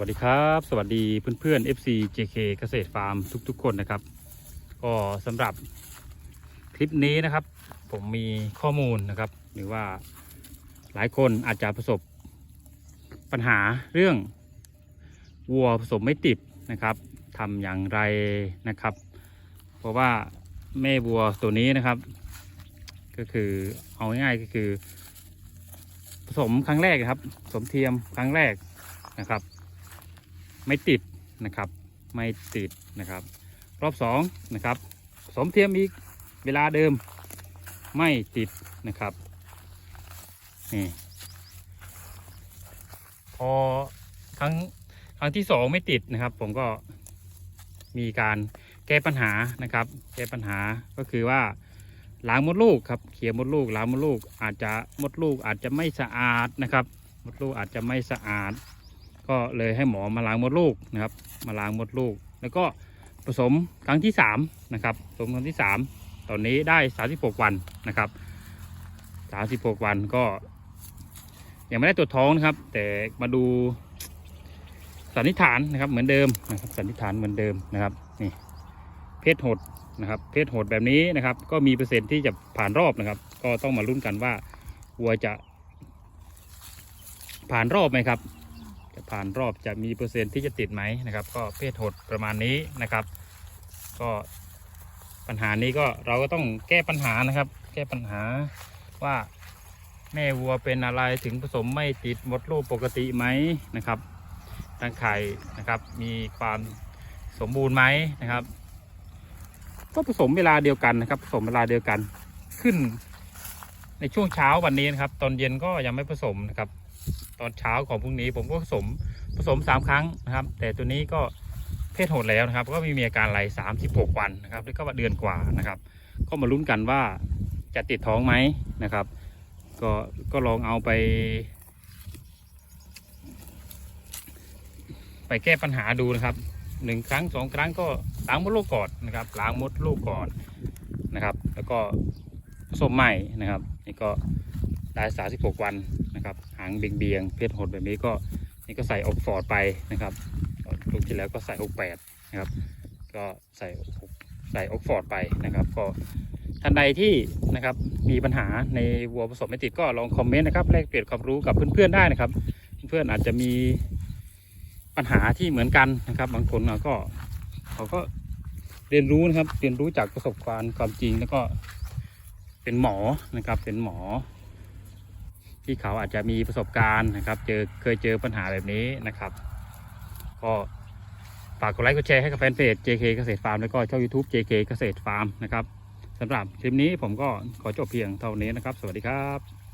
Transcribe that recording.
วัสดีครับ สวัสดีเพื่อนๆ FC JK เกษตรฟาร์มทุกๆ คนนะครับ ก็สำหรับคลิปนี้นะครับ ผมมีข้อมูลนะครับ หรือว่าหลายคนอาจจะประสบปัญหาเรื่องวัวผสมไม่ติดนะครับทำอย่างไรนะครับ เพราะว่าแม่วัวตัวนี้นะครับ ก็คือเอาง่ายๆก็คือ ผสมครั้งแรกครับผสมเทียมครั้งแรกนะครับ ไม่ติดนะครับ ไม่ติดนะครับ รอบสองนะครับสมเทียมอีกเวลาเดิมไม่ติดนะครับนี่พอครั้งครั้งที่สองไม่ติดนะครับ ผมก็มีการแก้ปัญหานะครับ แก้ปัญหาก็คือว่าล้างมดลูกครับเขี่ยมดลูกล้างมดลูกอาจจะมดลูกอาจจะไม่สะอาดนะครับ มดลูกอาจจะไม่สะอาด ก็เลยให้หมอมาล้างมดลูกนะครับ มาล้างมดลูก แล้วก็ผสมครั้งที่สามนะครับผสมครั้งที่สามตอนนี้ได้สาสิบหกวันนะครับสาสิบหกวันก็ ยังไม่ได้ตรวจท้องนะครับ แต่มาดูสันนิษฐานนะครับเหมือนเดิมนะครับสันนิษฐานเหมือนเดิมนะครับนี่เพศหดนะครับเพศโหดแบบนี้นะครับ ก็มีเปอร์เซ็นต์ที่จะผ่านรอบนะครับ ก็ต้องมาลุ้นกันว่าวัวจะผ่านรอบไหมครับ ผ่านรอบจะมีเปอร์เซ็นต์ที่จะติดไหมนะครับ ก็เพศหดประมาณนี้นะครับ ก็ปัญหานี้ก็เราก็ต้องแก้ปัญหานะครับ แก้ปัญหาว่าแม่วัวเป็นอะไรถึงผสมไม่ติดมดลูกปกติไหมนะครับรังไข่นะครับมีความสมบูรณ์ไหมนะครับ ก็ผสมเวลาเดียวกันนะครับ ผสมเวลาเดียวกันขึ้น ในช่วงเช้าวันนี้นะครับ ตอนเย็นก็ยังไม่ผสมนะครับ ตอนเช้าของพรุ่งนี้ผมก็ผสมผสมสามครั้งนะครับ แต่ตัวนี้ก็เพศโหดแล้วนะครับ ก็ม่มีอาการไรสามสิบหกวันนะครับแล้วก็ว่าเดือนกว่านะครับ ก็มาลุ้นกันว่าจะติดท้องไหมนะครับ ก็ก็ลองเอาไป ไปแก้ปัญหาดูนะครับหนึ่งครั้งสองครั้งก็ล้างมดลูกก่อนนะครับล้างมดลูกก่อนนะครับ แล้วก็ ผสมใหม่นะครับ นี่ก็ได้สาสิบหกวันนะครับ หางเบียงเบียงเพชรหดแบบนี้ก็นี่ก็ใส่ออกฟอร์ดไปนะครับลูกที่แล้วก็ใส่หกแปดนะครับก็ใส่ใส่ออกฟอร์ดไปนะครับ ก็ท่านใดที่นะครับมีปัญหาในวัวผสมไม่ติดก็ลองคอมเมนต์นะครับแลกเปลี่ยนความรู้กับเพื่อนๆได้นะครับ เพื่อนๆอาจจะมีปัญหาที่เหมือนกันนะครับ บางคนก็เขาก็เรียนรู้นะครับเรียนรู้จากประสบการณ์ความจริงแล้วก็ เป็นหมอนะครับ เป็นหมอ ที่เขาอาจจะมีประสบการณ์นะครับ เจอเคยเจอปัญหาแบบนี้นะครับ ก็ฝากกดไลค์กดแชร์ให้กับแฟนเพจ JK เกษตรฟาร์มแล้วก็ช่อง YouTube JK เกษตรฟาร์มนะครับสำหรับคลิปนี้ผมก็ขอจบเพียงเท่านี้นะครับ สวัสดีครับ